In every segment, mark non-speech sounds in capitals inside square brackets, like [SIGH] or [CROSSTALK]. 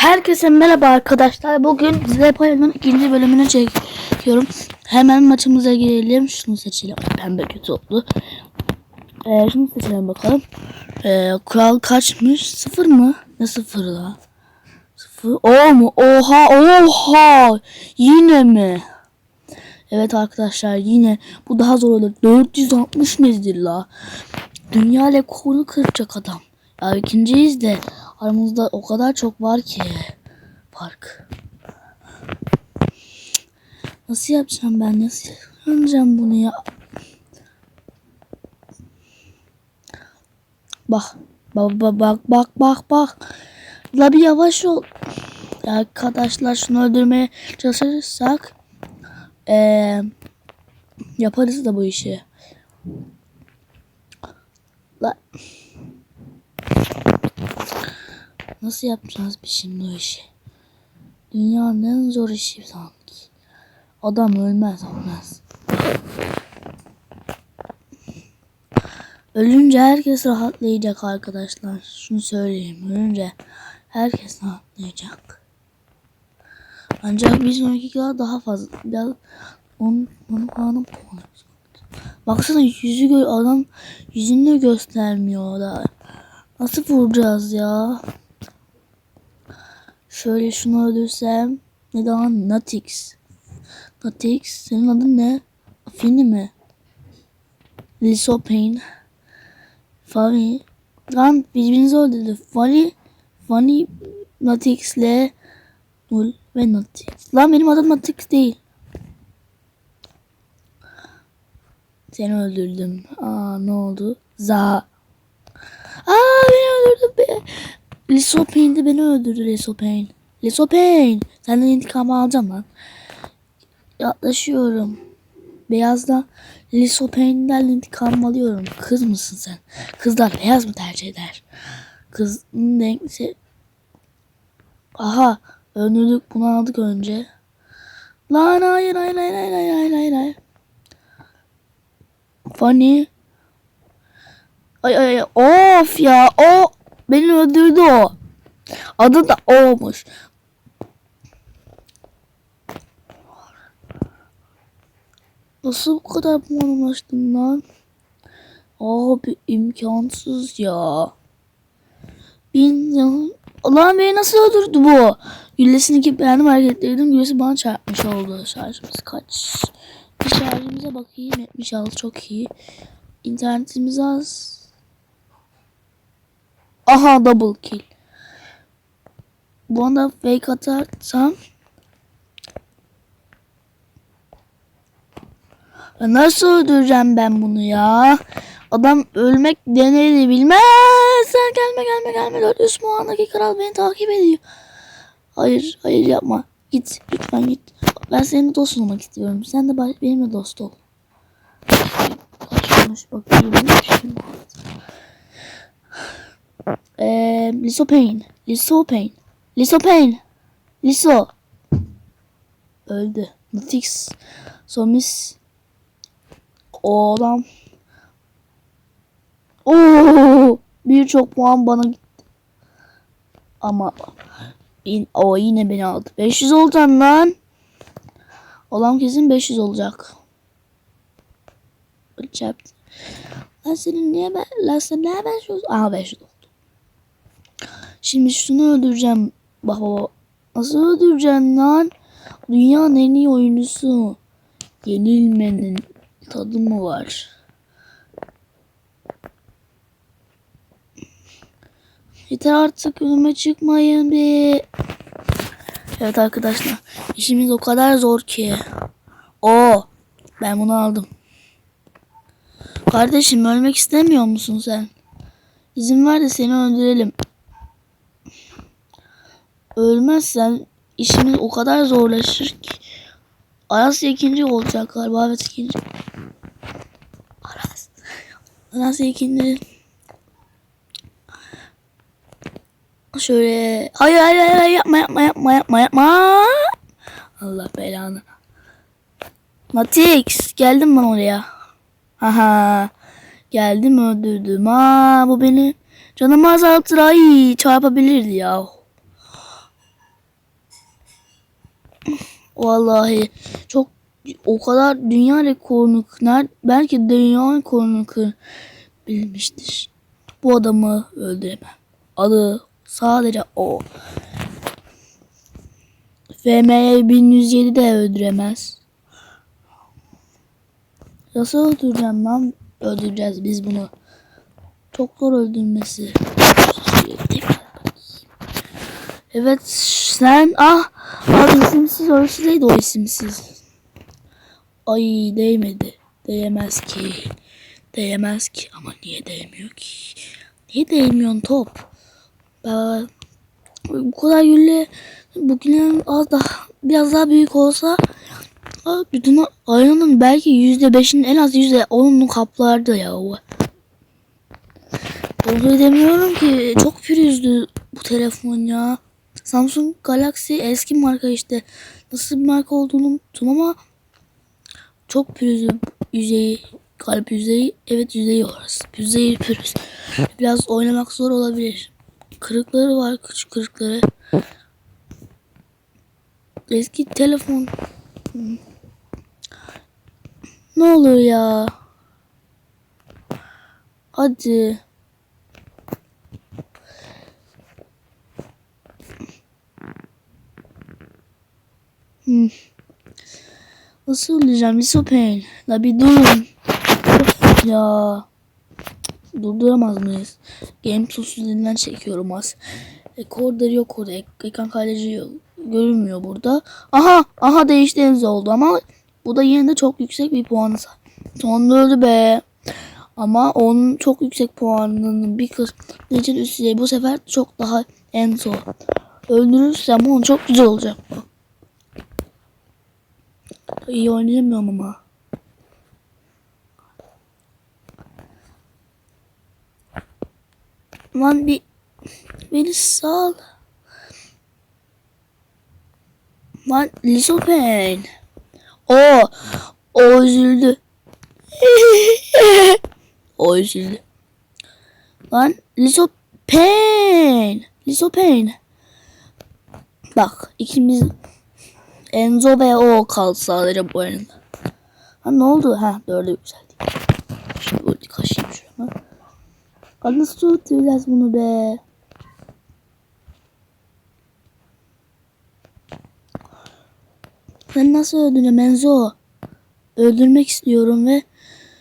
Herkese merhaba arkadaşlar. Bugün size Payon'un ikinci bölümünü çekiyorum. Hemen maçımıza girelim. Şunu seçelim. Pembe kötü oldu. Ee, şunu seçelim bakalım. Ee, kural kaçmış? Sıfır mı? Ne sıfır la? Sıfır. O mu? Oha oha. Yine mi? Evet arkadaşlar yine bu daha zor olur. 460 nedir la? Dünya rekorunu kıracak adam. Ya ikinciyiz de aramızda o kadar çok var ki fark. Nasıl yapacağım ben? Nasıl yapacağım bunu ya? Bak. Bak bak bak bak bak bak. La bir yavaş ol. Ya arkadaşlar şunu öldürmeye çalışırsak eee yaparız da bu işi. La Nasıl yapacağız biz şimdi o işi? Dünyanın en zor işi sanki. Adam ölmez ölmez. Ölünce herkes rahatlayacak arkadaşlar. Şunu söyleyeyim. Ölünce herkes rahatlayacak. Ancak biz 12 kadar daha fazla. Biraz onun, onun. Baksana yüzü gö adam yüzünü göstermiyor da. Nasıl vuracağız ya? Şöyle şunu öldürsem. Ne daha Natix. Natix. Senin adın ne? Fini mi? Lisopane. Fanny. Lan birbirinizi öldürdü. Fanny. Fanny. Natix'le Nul ve Natix. Lan benim adım Natix değil. Seni öldürdüm. Aa ne oldu? Za. Aa beni öldürdü be. Lisopane de beni öldürdü Lisopane. Lisopane. Senden intikamı alacağım lan. Yaklaşıyorum. Beyazdan Lisopane'den intikam alıyorum. Kız mısın sen? Kızlar beyaz mı tercih eder? Kızın renkli... Aha. Öldürdük bunu aldık önce. Lan hayır hayır hayır hayır hayır hayır hayır. Funny. Ay ay ay. Of ya. O beni öldürdü o. Adı da O'muş. Nasıl bu kadar puan ulaştım lan? Abi imkansız ya. Bin Lan beni nasıl öldürdü bu? Güllesini ki beğendim hareketlerim. Güllesi bana çarpmış oldu. Şarjımız kaç? Bir şarjımıza bakayım. 76 çok iyi. İnternetimiz az. Aha double kill. Bu anda fake atarsam Nasıl öldüreceğim ben bunu ya? Adam ölmek deneli bilmez. Sen gelme gelme gelme. 400 puandaki kral beni takip ediyor. Hayır hayır yapma. Git lütfen git. Ben seninle dost olmak istiyorum. Sen de benimle dost ol. Konuş bakayım. Eee Lisopane. Lisopane. Lisopane. Liso. Öldü. Natix. Somis. O adam. Oo, birçok puan bana gitti. Ama in, o yine beni aldı. 500 olacağım lan. Olan kesin 500 olacak. Çarptı. Lan senin niye ben, lan sen ne 500? Aha 500 oldu. Şimdi şunu öldüreceğim. Baba. Nasıl öldüreceğim lan? Dünyanın en iyi oyuncusu. Yenilmenin tadı mı var? Yeter artık önüme çıkmayın be. Evet arkadaşlar. işimiz o kadar zor ki. O, ben bunu aldım. Kardeşim ölmek istemiyor musun sen? İzin ver de seni öldürelim. Ölmezsen işimiz o kadar zorlaşır ki. Aras ikinci olacak galiba. Evet ikinci. Aras. Aras ikinci. Şöyle. Hayır hayır hayır yapma yapma yapma yapma yapma. Allah belanı. Natix geldim ben oraya. Aha. Geldim öldürdüm. Aa bu beni canımı azaltır. Ay çarpabilirdi ya. Vallahi çok o kadar dünya rekorunu kırar, belki dünya rekorunu bilmiştir. Bu adamı öldüremem. Adı sadece o. FM'ye 1107 de öldüremez. Nasıl öldüreceğim lan? Öldüreceğiz biz bunu. Çok zor öldürmesi. Evet sen ah abi isimsiz orası neydi o isimsiz. Ay değmedi. Değemez ki. Değemez ki ama niye değmiyor ki? Niye değmiyorsun top? Ben, bu kadar gülle bugün az daha biraz daha büyük olsa bütün ayranın belki yüzde beşin en az yüzde onunu kaplardı ya. Onu demiyorum ki çok pürüzdü bu telefon ya. Samsung Galaxy eski marka işte. Nasıl bir marka olduğunu unuttum ama çok pürüzlü yüzeyi. Kalp yüzeyi. Evet yüzeyi orası. Yüzeyi pürüz. Biraz oynamak zor olabilir. Kırıkları var. Küçük kırıkları. Eski telefon. Ne olur ya. Hadi. Hmm. Nasıl öleceğim? Lisopain. La bir durun. Ya. Durduramaz mıyız? Game sonsuzluğundan çekiyorum az. Rekorder yok orada. Ek- Ekran kaydedici. Görünmüyor burada. Aha! Aha değişti Enzo oldu ama bu da yine de çok yüksek bir puanı sahip. Sonunda öldü be. Ama onun çok yüksek puanının bir kısmı için üstüne bu sefer çok daha Enzo. Öldürürsem onu çok güzel olacak bu. İyi oynayamıyorum ama. Lan bir beni sal. Lan Lisopen. O o üzüldü. [LAUGHS] o üzüldü. Lan Lisopen. Lisopen. Bak ikimiz Enzo ve o kaldı sadece bu oyunda. Ha ne oldu? Ha dörde yükseldi. Şimdi böyle kaşıyım şurama. Abi nasıl tutacağız bunu be? Ben nasıl öldüreceğim Enzo? Öldürmek istiyorum ve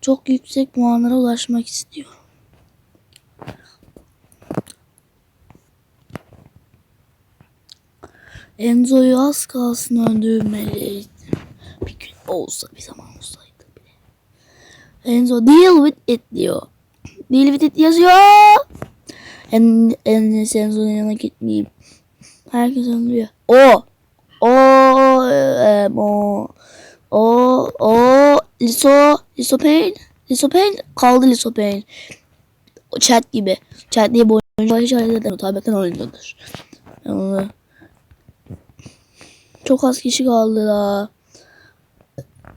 çok yüksek puanlara ulaşmak istiyorum. Enzo'yu az kalsın öldürmeliydim. Bir gün olsa bir zaman olsaydı bile. Enzo deal with it diyor. Deal with it yazıyor. En, en Enzo'nun yanına gitmeyeyim. Herkes öldürüyor. O. O. em, o. O. O. Liso. Liso Pain. Liso Pain. Kaldı Liso Pain. O chat gibi. Chat diye hiç hareket edemiyor. Tabletten oynuyordur. Yani çok az kişi kaldı daha.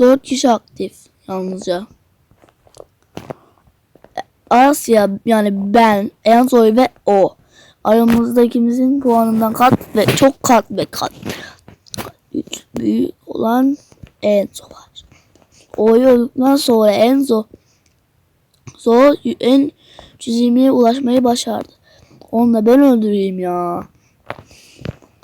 4 kişi aktif yalnızca. Asya yani ben, Enzoy ve o. Aramızda ikimizin puanından kat ve çok kat ve kat. Üç büyük olan Enzo var. O'yu öldükten sonra Enzo Zor en çizimiye ulaşmayı başardı. Onu da ben öldüreyim ya.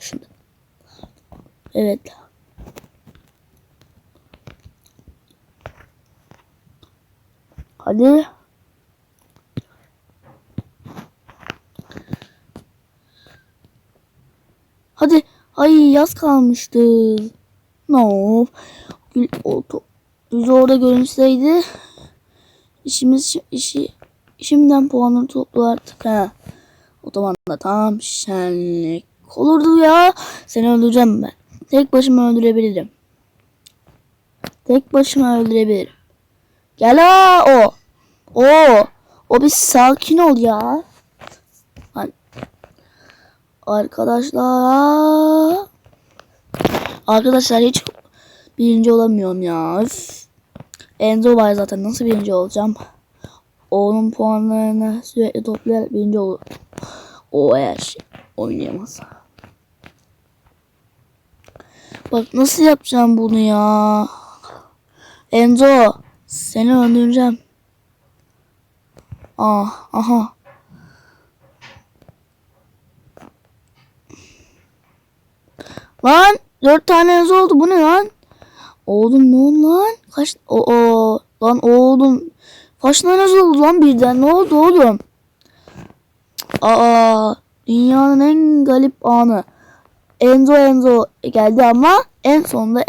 Şimdi. Evet. Hadi. Hadi. Ay yaz kalmıştı. No. Gül oldu. Yüzü orada görünseydi işimiz işi şimdiden puanları toplardık ha. O zaman da tam şenlik olurdu ya. Seni öldüreceğim ben. Tek başıma öldürebilirim. Tek başıma öldürebilirim. Gel ha o. O. O bir sakin ol ya. Arkadaşlar. Arkadaşlar hiç birinci olamıyorum ya. Üf. Enzo var zaten nasıl birinci olacağım? Onun puanlarını sürekli toplayarak birinci olur. O eğer şey oynayamaz. Bak nasıl yapacağım bunu ya? Enzo seni öldüreceğim. Ah, aha. Lan dört tane Enzo oldu. Bu ne lan? Oğlum ne oldu lan? Kaç? O, o lan oğlum. Kaç tane Enzo oldu lan birden? Ne oldu oğlum? Aa, dünyanın en galip anı. Enzo Enzo geldi ama en sonunda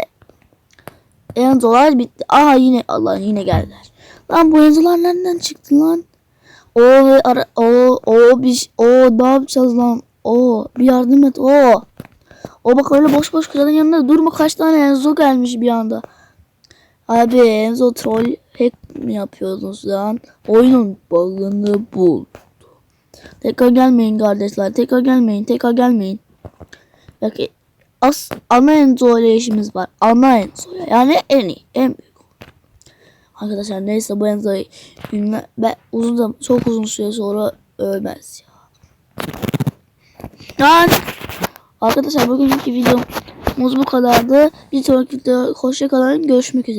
Enzo'lar bitti. Aha yine Allah yine geldiler. Lan bu Enzo'lar nereden çıktı lan? O ara o o bir o ne yapacağız lan? O bir yardım et o. O bak öyle boş boş kralın yanında durma kaç tane Enzo gelmiş bir anda. Abi Enzo troll hack mi yapıyordunuz lan? Oyunun bug'ını bul. Tekrar gelmeyin kardeşler. Tekrar gelmeyin. Tekrar gelmeyin. Bak as ana Enzo ile işimiz var. Ana Enzo yani en iyi, en büyük. Arkadaşlar neyse bu Enzo'yu ünle- ben uzun zaman, çok uzun süre sonra ölmez ya. Lan Arkadaşlar bugünkü videomuz bu kadardı. Bir sonraki videoda hoşçakalın. Görüşmek üzere.